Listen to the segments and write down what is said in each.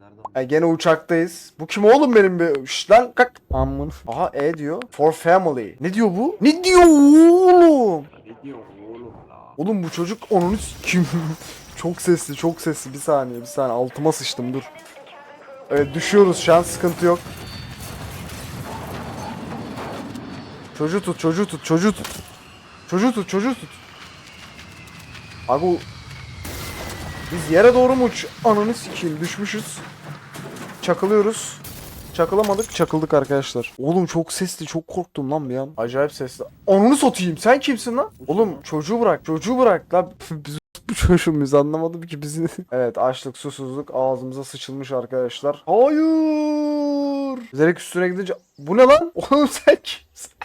neredesin? Nereden? E, gene uçaktayız. Bu kim oğlum benim bir? Şşt lan kalk. Amın. Aha E diyor. For family. Ne diyor bu? Ne diyor oğlum? Ne diyor oğlum la? Oğlum bu çocuk onun kim? çok sesli, çok sesli. Bir saniye, bir saniye. Altıma sıçtım dur. Evet düşüyoruz şu an sıkıntı yok. Çocuğu tut, çocuğu tut, çocuğu tut. Çocuğu tut, çocuğu tut. Abi. Biz yere doğru mu uç? Ananı sikeyim düşmüşüz. Çakılıyoruz. Çakılamadık, çakıldık arkadaşlar. Oğlum çok sesli, çok korktum lan bir an. Acayip sesli. Onunu satayım. Sen kimsin lan? Oğlum çocuğu bırak, çocuğu bırak lan. Biz bu çocuğumuz anlamadım ki bizi. evet açlık, susuzluk ağzımıza sıçılmış arkadaşlar. Hayır. Zerek üstüne gidince bu ne lan? Oğlum sen kimsin?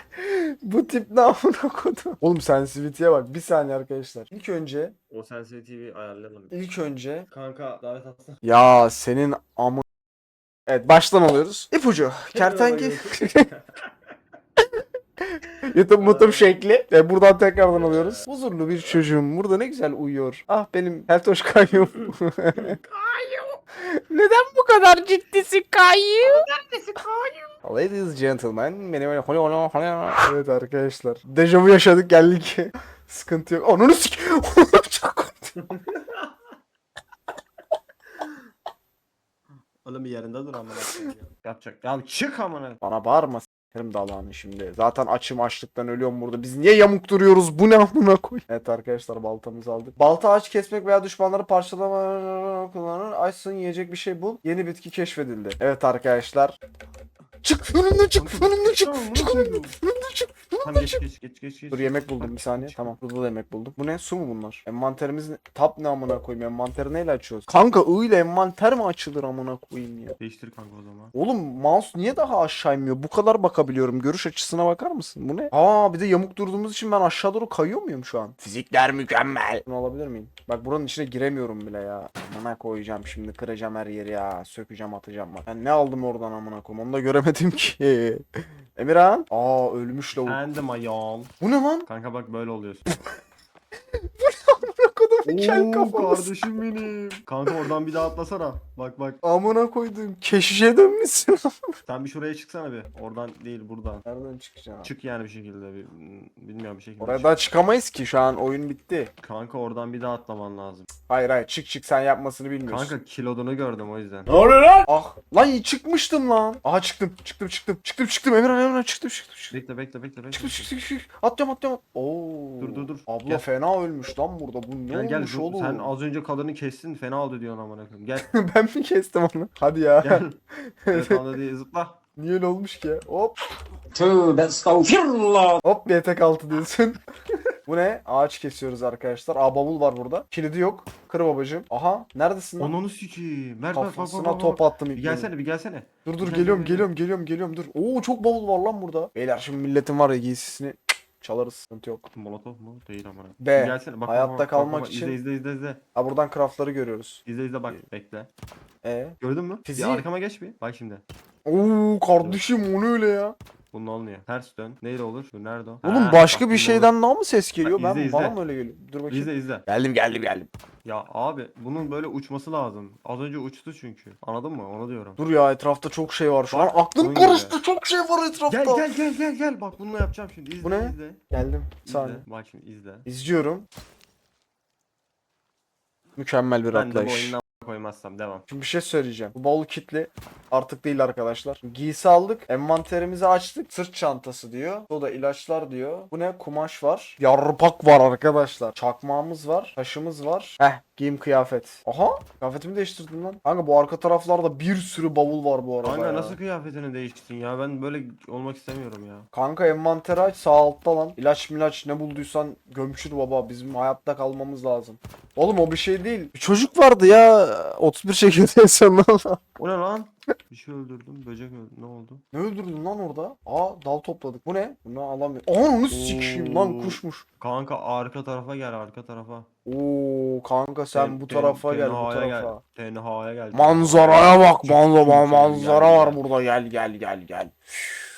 Bu tip ne amına kodum? Oğlum sensitivity'ye bak. Bir saniye arkadaşlar. İlk önce, O sensitivity'yi ayarlayalım. ilk önce Kanka davet atsana. ya senin amı Evet baştan alıyoruz. İpucu. Kertenke. YouTube mutum şekli. Ve buradan tekrardan alıyoruz. Huzurlu bir çocuğum. Burada ne güzel uyuyor. Ah benim heltoş kayyum. Neden bu kadar ciddisin kayyum? Neredesin kayyum? Ladies gentlemen. Benim öyle Evet arkadaşlar. Dejavu yaşadık geldik. Sıkıntı yok. Ananı sik. Çok korktum. Oğlum bir yerinde dur amına koyayım ya. Yapacak. Ya çık amına. Bana bağırma s**erim dalağını şimdi. Zaten açım açlıktan ölüyorum burada. Biz niye yamuk duruyoruz? Bu ne amına koy? Evet arkadaşlar baltamızı aldık. Balta ağaç kesmek veya düşmanları parçalama kullanır. Açsın yiyecek bir şey bul. Yeni bitki keşfedildi. Evet arkadaşlar. Çık önümden çık önümden çık. Çık önümden önümden çık. Tamam geç geç geç geç. geç. Dur yemek buldum bir saniye. Tamam burada da yemek buldum. Bu ne? Su mu bunlar? Envanterimiz ne? Tap ne amına koyayım? Envanteri neyle açıyoruz? Kanka I ile envanter mi açılır amına koyayım ya? Değiştir kanka o zaman. Oğlum mouse niye daha aşağı inmiyor? Bu kadar bakabiliyorum. Görüş açısına bakar mısın? Bu ne? Aa bir de yamuk durduğumuz için ben aşağı doğru kayıyor muyum şu an? Fizikler mükemmel. Bunu alabilir miyim? Bak buranın içine giremiyorum bile ya. Amına koyacağım şimdi kıracağım her yeri ya. Sökeceğim atacağım bak. Ben ne aldım oradan amına koyayım? Onu da göremedim ki. Emirhan. Aa ölmüş lavuk. Kendim ayağım. Bu ne lan? Kanka bak böyle oluyorsun. Kel Oo kafamız. kardeşim benim. Kanka oradan bir daha atlasana. Bak bak. Amına koydum. Keşişe dönmüşsün. Sen bir şuraya çıksana bir. Oradan değil buradan. Nereden çıkacağım? Çık yani bir şekilde. Bir, bilmiyorum bir şekilde. Oraya çık. daha çıkamayız ki şu an oyun bitti. Kanka oradan bir daha atlaman lazım. Hayır hayır çık çık sen yapmasını bilmiyorsun. Kanka kilodunu gördüm o yüzden. Ah lan iyi çıkmıştım lan. Aha çıktım çıktım çıktım. Çıktım çıktım Emirhan Emirhan çıktım çıktım. çıktım. Bekle bekle bekle bekle. Çıktım çıktım çıktım. Atlıyorum atlıyorum. Oo. Dur, dur, dur. Abla Gel. fena ölmüş lan burada. Bu ne Gel gel olmuş dur. oğlum? sen az önce kadını kestin fena oldu diyorsun amına koyayım. Gel ben mi kestim onu? Hadi ya. gel. evet anda diye zıpla. Niye öyle olmuş ki ya? Hop. Tövbe estağfirullah. Hop bir etek altı diyorsun. Bu ne? Ağaç kesiyoruz arkadaşlar. Aa bavul var burada. Kilidi yok. Kır babacığım. Aha. Neredesin lan? Onunu sikeyim. Mert bak bak bak. Kafasına bak, top bak. attım Bir gelsene bir gelsene. Dur dur Gel, geliyorum gel, gel. geliyorum geliyorum geliyorum dur. Oo çok bavul var lan burada. Beyler şimdi milletin var ya giysisini çalarız sıkıntı yok. Molotof mu? Değil amına. B. Gelsene bak. Hayatta bak, kalmak bak, için- İzle izle izle izle. Ha buradan craftları görüyoruz. İzle izle bak bekle. E. Gördün mü? Fiziği- Bir arkama geç bir. Bak şimdi. Oo kardeşim o ne öyle ya? Bunun olmuyor. Ters dön. Neyle olur? Dur nerede o? Oğlum Ha, başka bir bunun şeyden daha mı ses geliyor? Ben izle, bana izle. mı öyle geliyor? Dur bakayım. İzle izle. Geldim geldim geldim. Ya abi bunun böyle uçması lazım. Az önce uçtu çünkü. Anladın mı? Onu diyorum. Dur ya etrafta çok şey var şu an. Bak, Aklım oyun karıştı. Çok şey var etrafta. Gel gel gel gel gel. Bak bununla yapacağım şimdi. İzle Bu ne? izle. Geldim. Bir İzle. saniye. Bak şimdi izle. İzliyorum. Mükemmel bir Ben de bu atlayış. oyundan koymazsam devam. Şimdi bir şey söyleyeceğim. Bu bavul kitli artık değil arkadaşlar. Giysi aldık. Envanterimizi açtık. Sırt çantası diyor. O da ilaçlar diyor. Bu ne? Kumaş var. Yarpak var arkadaşlar. Çakmağımız var. Taşımız var. Heh. Giyim kıyafet. Aha. Kıyafetimi değiştirdim lan. Kanka bu arka taraflarda bir sürü bavul var bu arada Kanka ya. nasıl kıyafetini değiştin ya? Ben böyle olmak istemiyorum ya. Kanka envanteri aç sağ altta lan. İlaç milaç ne bulduysan gömçür baba. Bizim hayatta kalmamız lazım. Oğlum o bir şey değil. Bir çocuk vardı ya. 31 şekilde insanlar. O ne lan? Bir şey öldürdüm. Böcek öldü. Ne oldu? Ne öldürdün lan orada? Aa dal topladık. Bu ne? Bunu alamıyorum. Aa onu sikeyim lan kuşmuş. Kanka arka tarafa gel arka tarafa. Oo kanka sen Ten- bu ten- tarafa gel bu tenhaya tarafa. Tenhaya gel. Manzaraya bak. Manzara, manzara gel, var gel. burada. Gel gel gel gel.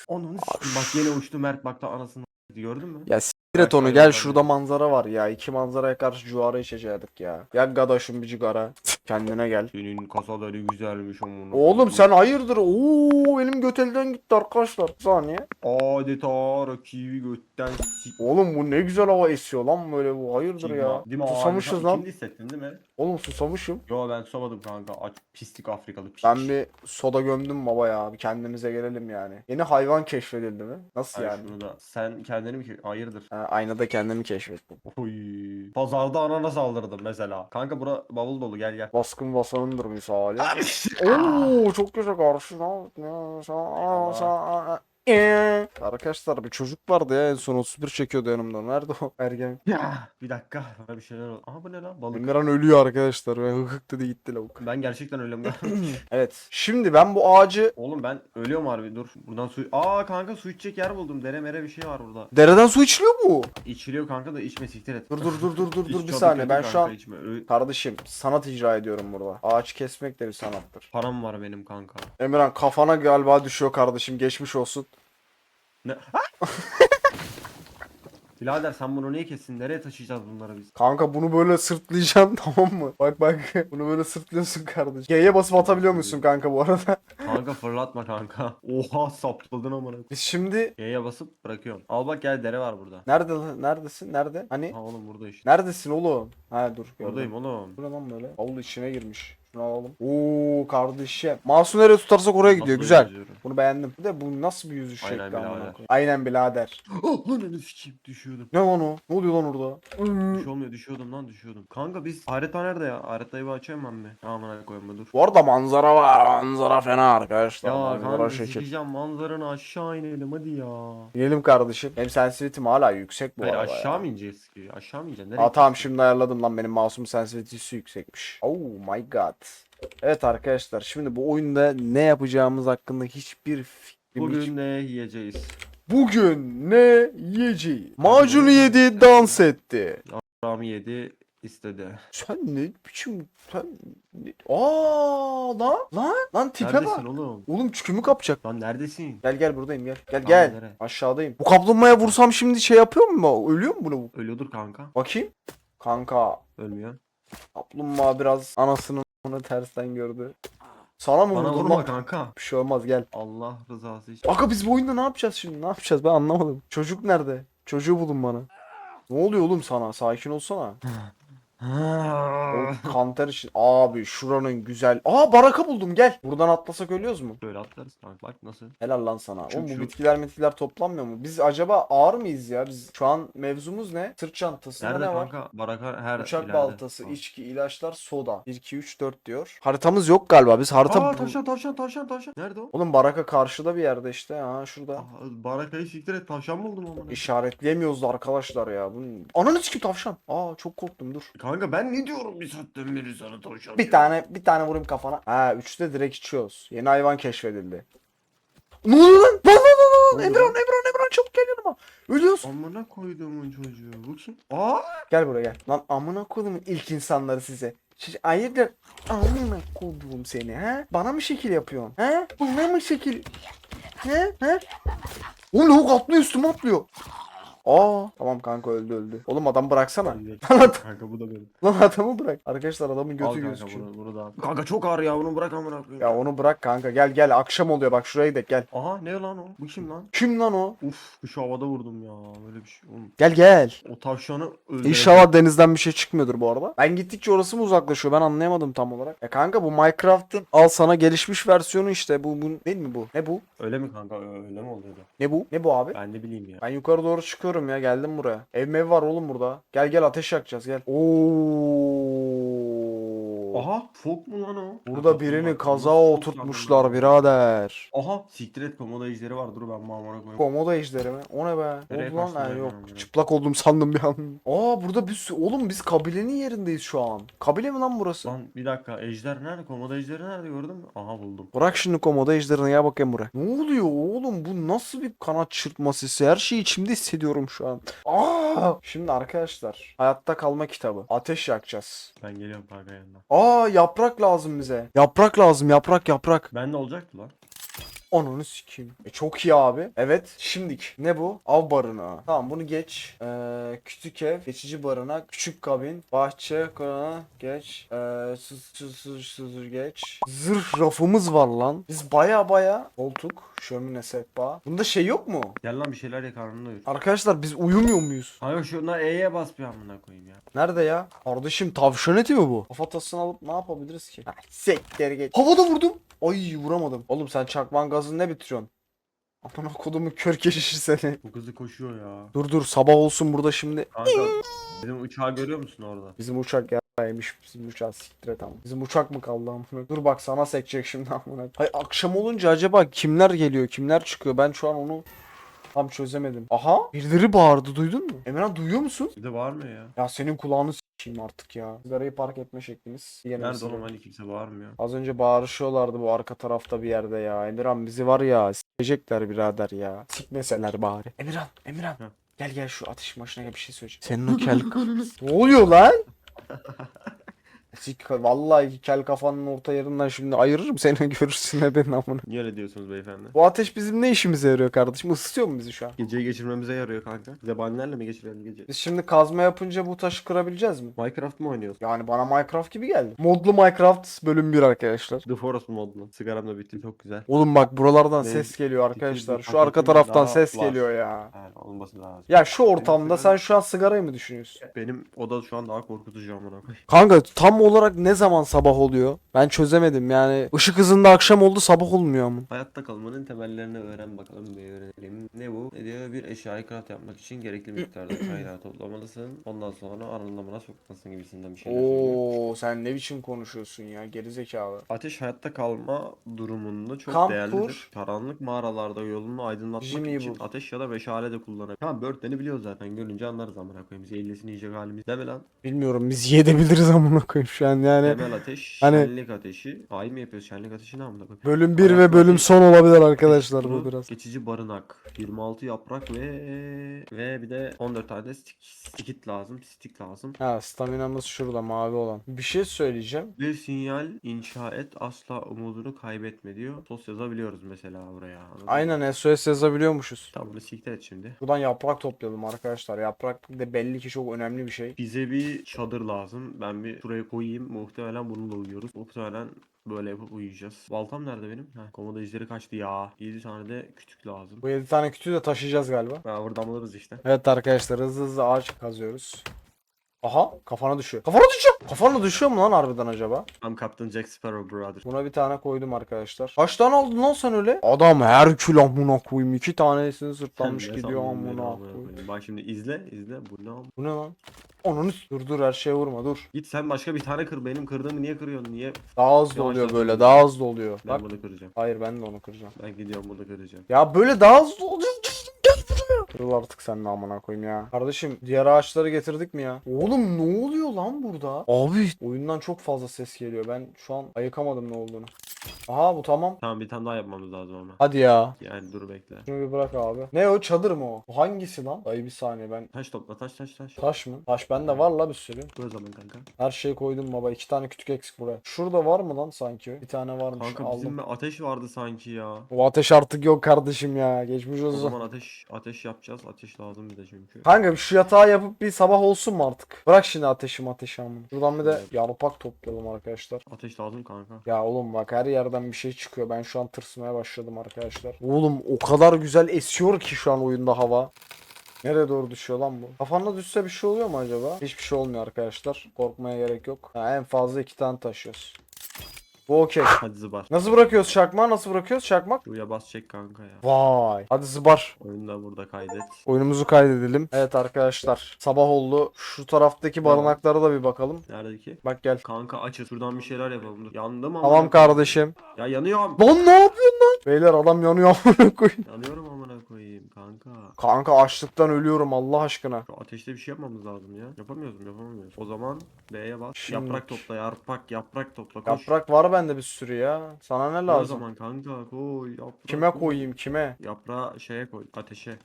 Onun bak yine uçtu Mert bak da anasını gördün mü? Ya siktir et onu gel şurada manzara var ya. İki manzaraya karşı cuara içecektik ya. Ya gadaşım bir cigara. Kendine gel. Senin kasaları güzelmiş amına. Oğlum sen hayırdır? Oo benim göt elden gitti arkadaşlar. Bir saniye. Adeta rakibi götten sik. Oğlum bu ne güzel hava esiyor lan böyle bu. Hayırdır ya. Değil mi? Susamışız Harika. lan. Şimdi hissettin değil mi? Oğlum susamışım. Yo ben susamadım kanka. Aç pislik Afrikalı piç. Ben bir soda gömdüm baba ya. Bir kendimize gelelim yani. Yeni hayvan keşfedildi mi? Nasıl Ay yani? şunu da. Sen kendini mi? Hayırdır? Ha, aynada kendimi keşfettim. Oy. Pazarda anana saldırdım mesela. Kanka bura bavul dolu gel gel. Baskın basanındır misali. Oo çok güzel karşı. Ee, Arkadaşlar bir çocuk vardı ya en son 31 çekiyordu yanımda. Nerede o ergen? Ya bir dakika. Bana bir şeyler oldu. Aha bu ne lan? Balık. Emirhan ölüyor arkadaşlar. Ve hık dedi gitti lavuk. Ben gerçekten ölüyorum. Evet. Şimdi ben bu ağacı Oğlum ben ölüyorum harbi dur. Buradan su... Aa kanka su içecek yer buldum. Dere mere bir şey var burada. dereden su içiliyor mu? İçiliyor kanka da içme siktir et. Dur dur dur dur dur dur bir saniye. Ben şu an içme. Ö- kardeşim sanat icra ediyorum burada. Ağaç kesmek de bir sanattır. Param var benim kanka. Emirhan kafana galiba düşüyor kardeşim. Geçmiş olsun. Ne? Ha! Birader sen bunu niye kessin? Nereye taşıyacağız bunları biz? Kanka bunu böyle sırtlayacağım tamam mı? Bak bak bunu böyle sırtlıyorsun kardeşim. G'ye basıp atabiliyor musun kanka bu arada? Kanka fırlatma kanka. Oha sapladın amına. Biz şimdi Y'ye basıp bırakıyorum. Al bak gel dere var burada. nerede lan? Neredesin? Nerede? Hani? Ha oğlum burada işte. Neredesin oğlum? Ha dur gördüm. Buradayım oğlum. Bu ne lan böyle? Avlu içine girmiş. Şunu alalım. Oo kardeşim. Mouse'u nereye tutarsak oraya gidiyor. Nasıl Güzel. yazıyorum? Bunu beğendim. Bir de bu nasıl bir yüzüş Aynen şekli amına birader. koyayım. Aynen birader. Oh lan önü sikeyim düşüyordum. Ne lan o? Ne oluyor lan orada? Bir şey olmuyor düşüyordum lan düşüyordum. Kanka biz harita nerede ya? Haritayı bir açayım ben bir. Aman koyayım be dur. Bu arada manzara var. Manzara fena arkadaşlar. Ya manzara kanka şekil. sikeceğim manzaranı aşağı inelim hadi ya. İnelim kardeşim. Benim sensitivity'm hala yüksek bu Hayır arada aşağı ya. mı ineceğiz ki? Aşağı mı ineceğiz? Nereye Aa tamam şimdi ayarladım lan benim mouse'um sensitivity'si yüksekmiş. Oh my god. Evet arkadaşlar şimdi bu oyunda ne yapacağımız hakkında hiçbir fikrim hiç- Bugün ne yiyeceğiz? Bugün ne yiyeceğiz? Macunu yedi dans etti. Rami yedi istedi. Sen ne biçim sen ne... Aa lan lan lan tipe bak. Neredesin oğlum? Oğlum çükümü kapacak. Lan neredesin? Gel gel buradayım gel. Gel Tamam, gel. nereye? Aşağıdayım. Bu kaplumbağaya vursam şimdi şey yapıyor mu? Ölüyor mu bu lavuk? Ölüyordur kanka. Bakayım. Kanka Ölmüyor. kaplumbağa biraz anasının onu tersten gördü. Sana mı Bana vurdun vurma kanka. Bir şey olmaz gel. Allah rızası için. Aga biz bu oyunda ne yapacağız şimdi? Ne yapacağız ben anlamadım. Çocuk nerede? Çocuğu bulun bana. Ne oluyor oğlum sana? Sakin olsana. O kanter için. Abi şuranın güzel. Aa baraka buldum gel. Buradan atlasak ölüyoruz mu? Böyle atlarız kanka. Bak nasıl? Helal lan sana. Şu- Oğlum bu bitkiler bitkiler toplanmıyor mu? Biz acaba ağır mıyız ya? Biz şu an mevzumuz ne? Sırt çantasında Nerede ne var? kanka? Baraka her Uçak ileride. baltası, Tamam. içki, ilaçlar, soda. 1 2 3 4 diyor. Haritamız yok galiba. Biz harita Aa tavşan tavşan tavşan tavşan. Nerede o? Oğlum baraka karşıda bir yerde işte. Ha şurada. Aa, barakayı siktir et tavşan buldum ama. İşaretleyemiyoruz da arkadaşlar ya. Bunun... Ananı sikim tavşan. Aa çok korktum dur. Kanka ben ne diyorum bir saatten beri sana tavşan. Bir tane bir tane vurayım kafana. Ha üçte direkt içiyoruz. Yeni hayvan keşfedildi. Ne oluyor lan? Lan lan lan lan. Ne Emran? Emran Emran çabuk gel yanıma. Ölüyorsun. Amına koyduğumun çocuğu. Bu kim? Aa! Gel buraya gel. Lan amına koydum ilk insanları size. Siz hayırdır? Amına koydum seni ha? Bana mı şekil yapıyorsun? Ha? Bana mı şekil? He? He? Oğlum lavuk atlıyor üstüme atlıyor. Aa tamam kanka öldü öldü. Oğlum adam bıraksana. Kanka bu da benim. Lan adamı bırak. Arkadaşlar adamın Al götü kanka gözüküyor. bunu, bunu da al. Kanka çok ağır ya bunu bırak amına koyayım. Ya onu bırak kanka gel gel akşam oluyor bak şuraya gidelim gel. Aha ne lan o? Bu kim lan? Kim lan o? Uf şu havada vurdum ya. Böyle bir şey. Oğlum, Gel gel. o tavşanı öldürecek. İnşallah denizden bir şey çıkmıyordur bu arada. Ben gittikçe orası mı uzaklaşıyor ben anlayamadım tam olarak. Ya kanka bu Minecraft'ın al sana gelişmiş versiyonu işte bu, bu değil mi bu? Ne bu? Öyle mi kanka? Öyle mi oluyordu? Ne bu? Ne bu abi? Ben de bileyim ya. Ben yukarı doğru çıkıyorum ya geldim buraya. Ev mev var oğlum burada. Gel gel ateş yakacağız gel. Oo. Aha fok mu lan o? Burada birini bak, kaza oturtmuşlar birader. Aha siktir et komodo ejderi var dur ben bu amına koyayım. Komodo ejderi mi? O ne be? Nereye Oldu lan kaçtın ha, yok. Nereye? Çıplak oldum sandım bir an. Aa burada bir sü- oğlum biz kabilenin yerindeyiz şu an. Kabile mi lan burası? Lan bir dakika ejder nerede? Komodo ejderi nerede gördün mü? Aha buldum. Bırak şimdi komodo ejderini ya bakayım buraya. Ne oluyor oğlum bu nasıl bir kanat çırpması? Her şeyi içimde hissediyorum şu an. Aa! Şimdi arkadaşlar hayatta kalma kitabı. Ateş yakacağız. Ben geliyorum kanka yanına. Aa yaprak lazım bize. Yaprak lazım yaprak yaprak. Ben de olacaktı lan. Ananı sikeyim. E çok iyi abi. Evet. Şimdik. Ne bu? Av barınağı. Tamam bunu geç. Ee, küçük ev. Geçici barınak. Küçük kabin. Bahçe. Korona. Geç. Ee, sus, geç. Zırh rafımız var lan. Biz baya baya koltuk. Şömine sehpa. Bunda şey yok mu? Gel lan bir şeyler ye karnını doyur. Arkadaşlar biz uyumuyor muyuz? Kanka şuna E'ye bas bir amına koyayım ya. Nerede ya? Kardeşim tavşan eti mi bu? Kafatasını alıp ne yapabiliriz ki? Ha, Sektir git. Havada vurdum. Ay vuramadım. Oğlum sen çakman gazını ne bitiriyorsun? Aman kodumu kör keşişi seni. Bu kızı koşuyor ya. Dur dur sabah olsun burada şimdi. Kanka bizim uçağı görüyor musun orada? Bizim uçak yaraymış. Bizim uçağı siktir et ama. Bizim uçak mı kaldı amına? Dur bak sana sekecek şimdi amına. Hay akşam olunca acaba kimler geliyor kimler çıkıyor ben şu an onu tam çözemedim. Aha birileri bağırdı duydun mu? Emirhan duyuyor musun? Bir de bağırmıyor ya. Ya senin kulağını s**eyim artık ya. Sigarayı park etme şeklimiz. Yine Nerede oğlum hani kimse bağırmıyor. Az önce bağırışıyorlardı bu arka tarafta bir yerde ya. Emirhan bizi var ya s**ecekler birader ya. Sikmeseler bari. Emirhan, Emirhan. Heh. Gel gel şu ateşin başına gel bir şey söyleyeceğim. Senin o kel... ne oluyor lan? Sik vallahi kel kafanın orta yerinden şimdi ayırırım seni görürsün ne benim amına. Niye öyle diyorsunuz beyefendi? Bu ateş bizim ne işimize yarıyor kardeşim? Isıtıyor mu bizi şu an? Geceyi geçirmemize yarıyor kanka. Zebanilerle mi geçirelim gece? Biz şimdi kazma yapınca bu taşı kırabileceğiz mi? Minecraft mı oynuyoruz? Yani bana Minecraft gibi geldi. Modlu Minecraft bölüm 1 arkadaşlar. The Forest modunu. Sigaram da bitti çok güzel. Oğlum bak buralardan Ne? ses geliyor arkadaşlar. Şu arka taraftan ses var. geliyor ya. Yani olması lazım. Ya şu ortamda sigaram- sen şu an sigarayı mı düşünüyorsun? Benim oda şu an daha korkutucu amına koyayım. Kanka tam olarak ne zaman sabah oluyor? Ben çözemedim yani. Işık hızında akşam oldu sabah olmuyor ama. Hayatta kalmanın temellerini öğren bakalım bir öğrenelim. Ne bu? Ne diyor? Bir eşyayı craft yapmak için gerekli miktarda kaynağı toplamalısın. Ondan sonra anlamına sokmalısın gibisinden bir şeyler söylüyor. Oo sen ne biçim konuşuyorsun ya gerizekalı. Ateş hayatta kalma durumunda çok Kamp değerlidir. Karanlık mağaralarda yolunu aydınlatmak Jimmy için bul. ateş ya da meşale de kullanabilir. Tamam Birdlen'i biliyoruz zaten. Görünce anlarız amına koyayım. Biz ellesini yiyecek halimiz. Deme lan. Bilmiyorum biz yiyebiliriz amına koyayım şu an yani. Temel ateş, hani- şenlik ateşi. Hain mi yapıyoruz? Şenlik ateşi ne amına koyayım? Bölüm 1 ve bölüm son olabilir arkadaşlar bu biraz. Geçici barınak. 26 yaprak ve ve bir de 14 tane stick, stick lazım. Stick lazım. Ha staminamız şurada mavi olan. Bir şey söyleyeceğim. Bir sinyal inşa et asla umudunu kaybetme diyor. Sos yazabiliyoruz mesela buraya. anladın mı? Aynen SOS yazabiliyormuşuz. Tamam bunu siktir et şimdi. Buradan yaprak toplayalım arkadaşlar. Yaprak da belli ki çok önemli bir şey. Bize bir çadır lazım. Ben bir şuraya koyayım. Muhtemelen bununla uyuyoruz. Muhtemelen böyle yapıp uyuyacağız. Baltam nerede benim? Heh, komodo ejderi kaçtı ya. 7 tane de kütük lazım. Bu 7 tane kütüğü de taşıyacağız galiba. Ha, buradan alırız işte. Evet arkadaşlar hızlı hızlı ağaç kazıyoruz. Aha kafana düşüyor. Kafana düşüyor. Kafana düşüyor mu lan harbiden acaba? I'm Captain Jack Sparrow brother. Buna bir tane koydum arkadaşlar. Kaç tane aldın lan sen öyle? Adam Herkül amına koyayım. iki tanesini sırtlanmış Sen gidiyor amına amına koyayım. Bak şimdi izle izle. Bu ne am- Bu ne lan? Onun dur dur her şeye vurma dur. Git sen başka bir tane kır. Benim kırdığımı niye kırıyorsun? Niye? Daha hızlı Yavaş oluyor yavaş böyle daha hızlı oluyor. Ben Bak. bunu kıracağım. Hayır ben de onu kıracağım. Ben gidiyorum bunu kıracağım. Ya böyle daha hızlı oluyor. Kırıl artık sen de amına koyayım ya. Kardeşim diğer ağaçları getirdik mi ya? Oğlum ne oluyor lan burada? Abi oyundan çok fazla ses geliyor. Ben şu an ayıkamadım ne olduğunu. Aha bu tamam. Tamam bir tane daha yapmamız lazım ama. Hadi ya. Yani dur bekle. Şunu bir bırak abi. Ne o çadır mı o? Bu hangisi lan? Dayı bir saniye ben. Taş topla taş taş taş. Taş mı? Taş bende var la bir sürü. O zaman kanka. Her şeyi koydum baba. İki tane kütük eksik buraya. Şurada var mı lan sanki? Bir tane varmış. Kanka Aldım. bizim bir ateş vardı sanki ya. O ateş artık yok kardeşim ya. Geçmiş O olsun. zaman ateş ateş yapacağız. Ateş lazım bir de çünkü. Kanka şu yatağı yapıp bir sabah olsun mu artık? Bırak şimdi ateşim ateşi amına. Şuradan bir de yarpak toplayalım arkadaşlar. Ateş lazım kanka. Ya oğlum bak her yerden bir şey çıkıyor. Ben şu an tırsmaya başladım arkadaşlar. Oğlum o kadar güzel esiyor ki şu an oyunda hava. Nereye doğru düşüyor lan bu? Kafana düşse bir şey oluyor mu acaba? Hiçbir şey olmuyor arkadaşlar. Korkmaya gerek yok. Ha, en fazla iki tane taşıyoruz. Bu okey. Hadi zıbar. Nasıl bırakıyoruz çakmağı? Nasıl bırakıyoruz çakmak? Şuraya bas çek kanka ya. Vay. Hadi zıbar. Oyunu da burada kaydet. Oyunumuzu kaydedelim. Evet arkadaşlar. Sabah oldu. Şu taraftaki barınaklara da bir bakalım. Nerede ki? Bak gel. Kanka açız. Şuradan bir şeyler yapalım. Dur. Yandım ama. Tamam kardeşim. Ya yanıyorum. Lan ne yapıyorsun lan? Beyler adam yanıyor. Yanıyorum koyayım kanka. Açlıktan ölüyorum Allah aşkına. Şu ateşte bir şey yapmamız lazım ya. Yapamıyoruz mu? Yapamıyoruz. O zaman B'ye bas. Şimdi- Yaprak topla yaprak yaprak topla koş. Yaprak var bende bir sürü ya. Sana ne O lazım? zaman kanka koy yaprak. Kime koy. koyayım kime? Yaprağı şeye koy ateşe.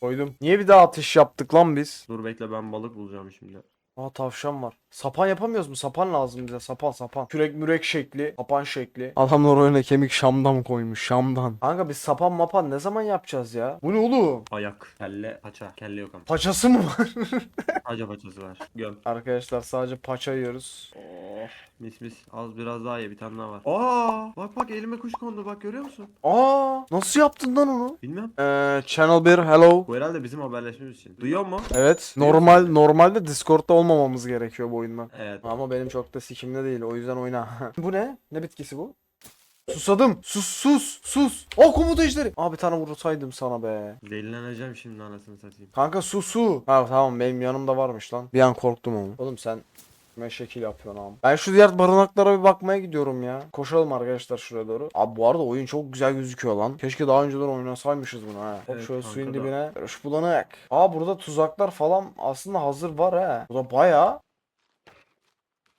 Koydum. Niye bir daha atış yaptık lan biz? Dur bekle ben balık bulacağım şimdi. Aa tavşan var. Sapan yapamıyoruz mu? Sapan lazım bize. Sapan sapan. Kürek mürek şekli. Sapan şekli. Adamlar oyuna kemik Şam'dan koymuş. Şam'dan. Kanka biz sapan mapan ne zaman yapacağız ya? Bu ne oğlum? Ayak. Kelle. Paça. Kelle yok ama. Paçası mı var? Paça paçası var. Göm. Arkadaşlar sadece paça yiyoruz. Oh. Mis mis. Az biraz daha ye. Bir tane daha var. Aa! Bak bak elime kuş kondu. Bak görüyor musun? Aa, nasıl yaptın lan onu? Bilmem. Ee, Channel 1 hello. Bu herhalde bizim haberleşmemiz için. Duyuyor mu? Evet. Normal normalde Discord'da olmamamız gerekiyor bu oyundan. Evet. Ama benim çok da sikimde değil. O yüzden oyna. bu ne? Ne bitkisi bu? Susadım. Sus sus sus. O komuta ejderi. Abi tane vursaydım sana be. Delileneceğim şimdi anasını satayım. Kanka su su. Ha tamam benim yanımda varmış lan. Bir an korktum ama. Oğlum sen ne şekil yapıyorsun abi. Ben şu diğer barınaklara bir bakmaya gidiyorum ya. Koşalım arkadaşlar şuraya doğru. Abi bu arada oyun çok güzel gözüküyor lan. Keşke daha önceden oynasaymışız bunu ha. Evet, şöyle kanka suyun dibine. Şu bulanık. Aa burada tuzaklar falan aslında hazır var ha. Bu da bayağı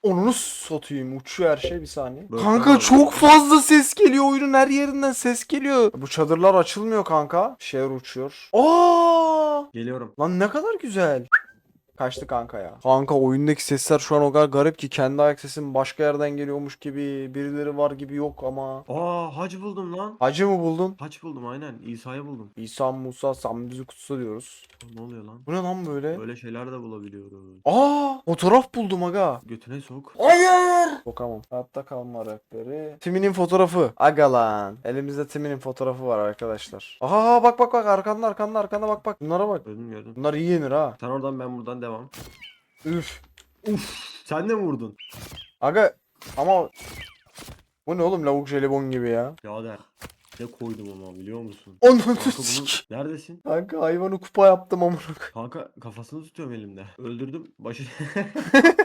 onu satayım uçuyor her şey bir saniye. Böyle kanka var. çok fazla ses geliyor oyunun her yerinden ses geliyor. Bu çadırlar açılmıyor kanka. Şeyler uçuyor. Aa! Geliyorum. Lan ne kadar güzel. Kaçtı kanka ya. Kanka oyundaki sesler şu an o kadar garip ki kendi ayak sesim başka yerden geliyormuş gibi birileri var gibi yok ama. Aa hac buldum lan. Hacı mı buldun? Haç buldum aynen. İsa'yı buldum. İsa Musa sen bizi kutsa diyoruz. Ne oluyor lan? Bu ne lan böyle? Böyle şeyler de bulabiliyoruz. Aa fotoğraf buldum aga. Götüne sok. Hayır. Sokamam. Hayatta kalma rehberi. Timin'in fotoğrafı. Aga lan. Elimizde Timin'in fotoğrafı var arkadaşlar. Aha bak bak bak arkanda arkanda arkanda bak bak. Bunlara bak. Gördüm gördüm. Bunlar iyi yenir ha. Sen oradan ben buradan devam. Üf. Sen de mi vurdun? Aga ama bu ne oğlum lavuk jelibon gibi ya. Birader. Ne koydum ama biliyor musun? Onu Kanka bunu... sik. Neredesin? Kanka hayvanı kupa yaptım amına koyayım. Kanka kafasını tutuyorum elimde. Öldürdüm. Başı...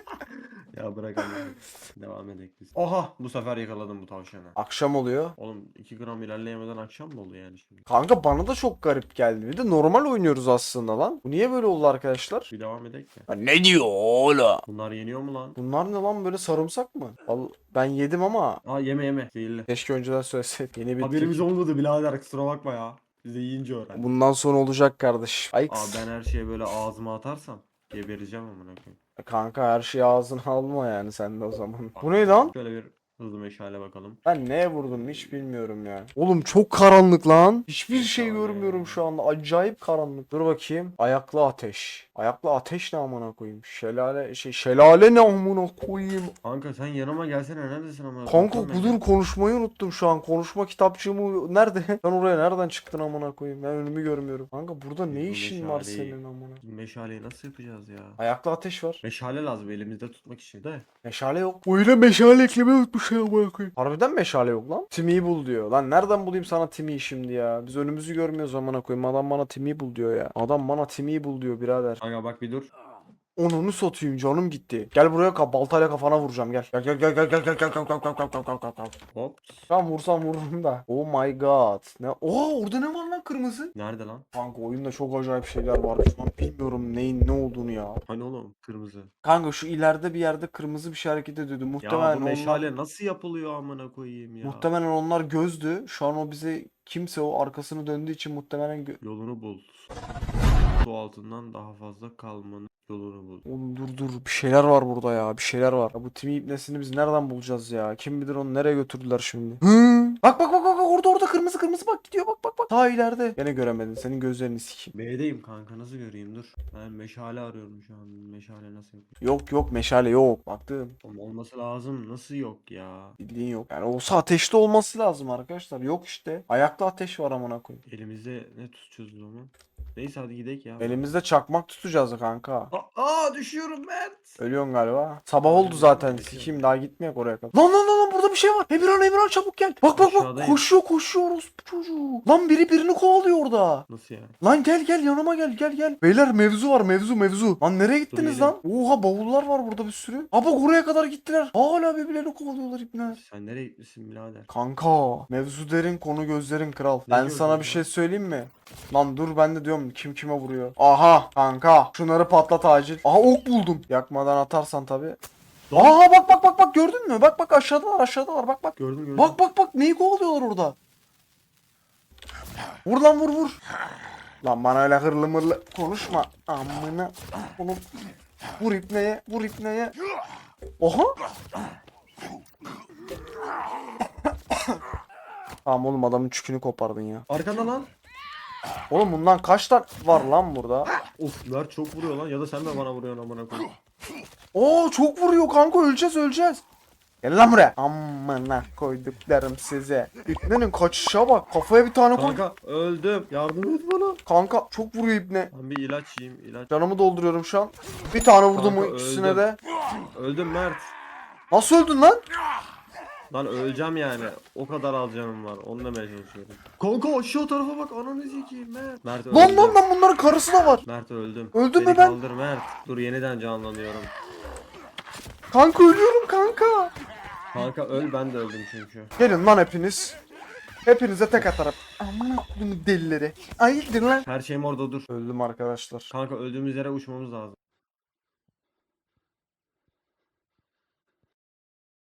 ya bırak. Devam edelim biz. Oha! Bu sefer yakaladım bu tavşanı. Akşam oluyor. Oğlum 2 gram ilerleyemeden akşam mı oldu yani şimdi? Kanka bana da çok garip geldi. Bir de normal oynuyoruz aslında lan. Bu niye böyle oldu arkadaşlar? Bir devam edelim mi? Ya ne diyor oğlum? Bunlar yeniyor mu lan? Bunlar ne lan böyle sarımsak mı? Al, ben yedim ama Aa yeme yeme. Zehirli. keşke önceden söyleseydim. Yeni bir Haberimiz olmadı birader kusura bakma ya. Biz de yiyince öğrendik. Bundan sonra olacak kardeş. Ay Aa ben her şeye böyle ağzıma atarsam gebereceğim amına koyayım. Kanka her şeyi ağzına alma yani sen de o zaman. Bu ne lan? Şöyle bir hızlı meşale bakalım. Ben neye vurdum hiç bilmiyorum ya. Oğlum çok karanlık lan. Hiçbir şey Efsane. görmüyorum şu anda. Acayip karanlık. Dur bakayım. Ayaklı ateş. Ayaklı ateş ne amına koyayım? Şelale şey şelale ne amına koyayım? Kanka sen yanıma gelsene neredesin amına Kanka dur konuşmayı unuttum şu an. Konuşma kitapçığımı nerede? Sen oraya nereden çıktın amına koyayım? Ben önümü görmüyorum. Kanka burada ne Bu işin var meşaleyi- senin amına? Meşaleyi nasıl yapacağız ya? Ayaklı ateş var. Meşale lazım elimizde tutmak için de. Meşale yok. Oyuna meşale eklemeyi unutmuş ya amına koyayım. Harbiden meşale yok lan. Timi'yi bul diyor. Lan nereden bulayım sana Timi'yi şimdi ya? Biz önümüzü görmüyoruz amına koyayım. Adam bana Timi'yi bul diyor ya. Adam bana Timi'yi bul diyor birader. Kanka bak bir dur. Onunu satayım canım gitti. Gel buraya ka baltayla kafana vuracağım gel. Gel gel gel gel gel gel gel gel gel gel gel gel gel gel. Hop. Tamam vursam vururum da. Oh my god. Ne? Oha orada ne var lan kırmızı? Nerede lan? Kanka oyunda çok acayip şeyler var. Şu an bilmiyorum neyin ne olduğunu ya. Hani oğlum kırmızı. Kanka şu ileride bir yerde kırmızı bir şey hareket ediyordu. Ya Muhtemelen bu onlar, meşale nasıl yapılıyor amına koyayım ya? muhtemelen onlar gözdü. Şu an o bize kimse o arkasını döndüğü için muhtemelen gö- Yolunu bul. Su altından daha fazla kalmanın yolunu bul. Oğlum dur dur bir şeyler var burada ya bir şeyler var. Ya bu Timi ibnesini biz nereden bulacağız ya? Kim bilir onu nereye götürdüler şimdi? Hı? Bak bak bak bak orada orada kırmızı kırmızı bak gidiyor bak bak bak. Daha ileride. Gene göremedin senin gözlerini sikeyim. B'deyim kanka nasıl göreyim dur. Ben meşale arıyorum şu an. Meşale nasıl yapıyor? Yok yok meşale yok. Baktım. Oğlum olması lazım. Nasıl yok ya? Bildiğin yok. Yani olsa ateşte olması lazım arkadaşlar. Yok işte. Ayakta ateş var amına koyayım. Elimizde ne tutacağız o zaman? Neyse hadi gidelim ya. Elimizde çakmak tutacağız kanka. Aa, aa düşüyorum Mert. Ölüyorsun galiba. Sabah oldu zaten. Sikeyim daha gitmeyek oraya kadar. Lan lan lan lan burada bir şey var. Emirhan Emirhan çabuk gel. Bak bak bak Aşağıdayım. koşuyor koşuyoruz bu çocuğu. Lan biri birini kovalıyor orada. Nasıl ya? Lan gel gel yanıma gel gel gel. Beyler mevzu var mevzu mevzu. Lan nereye gittiniz lan? Oha bavullar var burada bir sürü. Ha bak oraya kadar gittiler. Hala birbirlerini kovalıyorlar ibneler. Sen nereye gitmişsin birader? Kanka mevzu derin konu gözlerin kral. Ne ben sana bir şey söyleyeyim mi? Lan dur ben de diyorum kim kime vuruyor. Aha kanka şunları patlat acil. Aha ok buldum. Yakmadan atarsan tabi. Aha bak bak bak bak gördün mü? Bak bak aşağıdalar aşağıdalar bak bak. Gördüm gördüm. Bak bak bak neyi kovalıyorlar orada. Vur lan vur vur. Lan bana öyle hırlı mırlı konuşma. Amına onu. Vur ipneye. Vur ipneye. Oha. Tamam oğlum adamın çükünü kopardın ya. Arkanda lan. Oğlum bundan kaç tane var lan burada? Mert çok vuruyor lan ya da sen de bana vuruyorsun amına koyayım. Oo çok vuruyor kanka öleceğiz öleceğiz. Gel lan buraya. Amına koyduklarım size. İpnenin kaçışa bak. Kafaya bir tane koy. Kanka öldüm. Yardım et bana. Kanka çok vuruyor ipne. Ben bir ilaç yiyeyim ilaç. Canımı dolduruyorum şu an. Bir tane vurdum Kanka, o ikisine öldüm. de. Öldüm Mert. Nasıl öldün lan? Lan öleceğim yani. O kadar az canım var. Onu demeye çalışıyorum. Kanka aşağı tarafa bak. Ananı sikeyim Mert. Mert öldüm. Lan lan lan bunların karısı da var. Mert öldüm. Öldün Beni mü ben? kaldır Mert. Dur yeniden canlanıyorum. Kanka ölüyorum kanka. Kanka öl ben de öldüm çünkü. Gelin lan hepiniz. Hepinize tek atarım. Aman bunu delileri. Hayırdır lan? Her şeyim orada dur. Öldüm arkadaşlar. Kanka öldüğümüz yere uçmamız lazım.